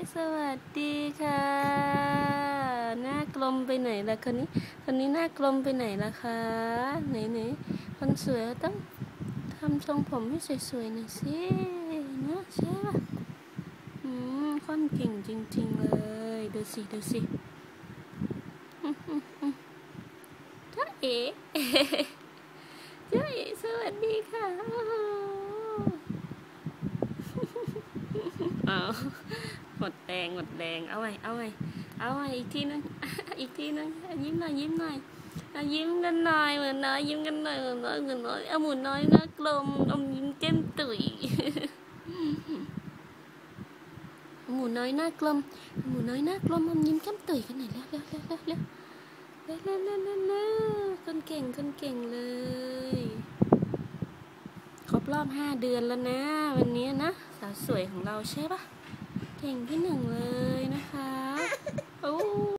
สวัสดีค่ะ หน้ากลมไปไหนล่ะคนนี้ คนนี้หน้ากลมไปไหนล่ะคะ ไหนไหนคนสวยต้องทำทรงผมให้สวยๆหน่อยสินะใช่ปะอืมคนเก่งจริง ๆ เลยดูสิดูสิอื้อหือหือจ้าเอ๋จ้าเอ๋สวัสดีค่ะเอา หมดแรงหมดแรงเอาไว้เอาไว้เอาไว้อีกทีนึงอีกทีนึงยิ้มหน่อยยิ้มหน่อยยิ้มกันหน่อยเหมือนน้อยยิ้มกันหน่อยเหมือนน้อยเหมือนน้อยเอาหมุนน้อยนะกลมอมยิ้มเจ้มตุ๋ยหมูน้อยหน้ากลมหมูน้อยหน้ากลมอมยิ้มแก้มตุ๋ยกันหน่อยเร็วเร็วเร็วเร็วเร็วเร็วเร็วเร็วเร็วเร็วคนเก่งคนเก่งเลย ครบรอบห้าเดือนแล้วนะ วันนี้นะสาวสวยของเราใช่ปะ เก่งที่หนึ่งเลย